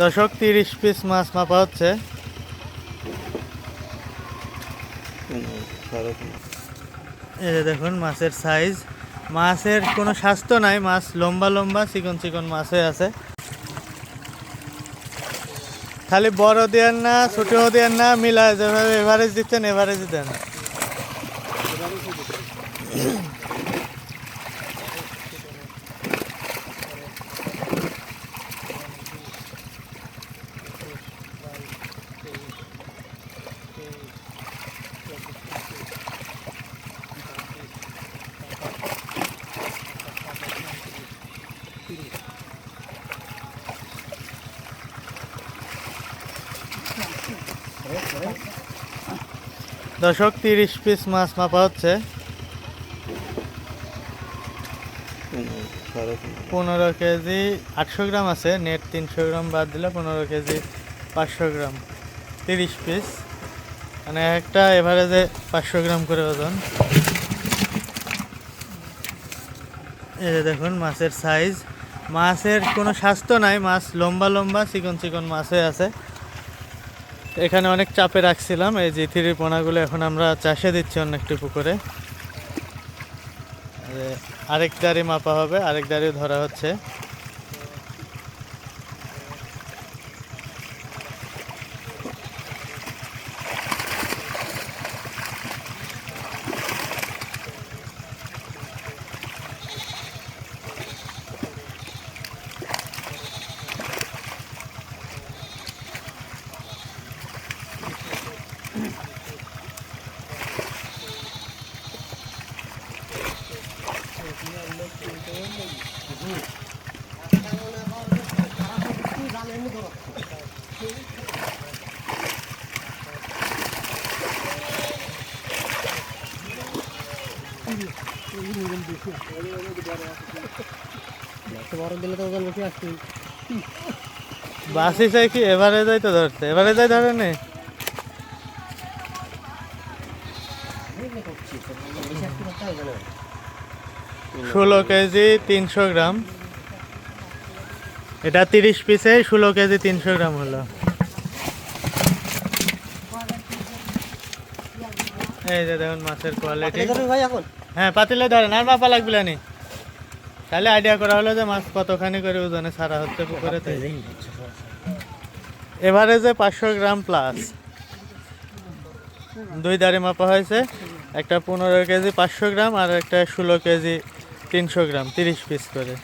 দশক তিরিশ পিস মাছ মাপা হচ্ছে। এই দেখুন, মাছের সাইজ মাছের কোনো স্বাস্থ্য নাই, মাছ লম্বা লম্বা, চিকন চিকন মাছ হয়ে আছে। খালি বড় দেন না, ছোট দেন না, মিলায় যেভাবে এভারেজ দিচ্ছেন এভারেজ দেন। দশক তিরিশ পিস মাছ মাপা হচ্ছে। পনেরো কেজি আটশো গ্রাম আছে নেট তিনশো গ্রাম বাদ দিলে পনেরো কেজি পাঁচশো গ্রাম, তিরিশ পিস মানে একটা এভারেজে পাঁচশো গ্রাম করে ওজন। এই যে দেখুন, মাছের সাইজ মাছের কোনো স্বাস্থ্য নাই, মাছ লম্বা লম্বা, চিকন চিকন মাছ আছে। এখানে অনেক চাপে রাখছিলাম, এই যে থিরি পোনাগুলো এখন আমরা চাষে দিচ্ছি অনেকটি পুকুরে। আরেক দাঁড়ি মাপা হবে, আরেক দাঁড়ি ধরা হচ্ছে। বাসি চাই কি এবারে যাই তো ধরতে? এবারে যাই ধরে নে? ষোলো কেজি তিনশো গ্রাম। এটা তিরিশ পিসে ষোলো কেজি তিনশো গ্রাম হলো। এই যে দেখুন মাছের কোয়ালিটি হ্যাঁ পাতিলে ধরেন আর মাপা লাগবে না তাহলে আইডিয়া করা হলো যে মাছ কতখানি করে ওজনে ছাড়া হচ্ছে পুকুরে এভারেজে পাঁচশো গ্রাম প্লাস দুই দাঁড়ি মাপা হয়েছে একটা পনেরো কেজি পাঁচশো গ্রাম আর একটা ষোলো কেজি তিনশো গ্রাম তিরিশ পিস করে।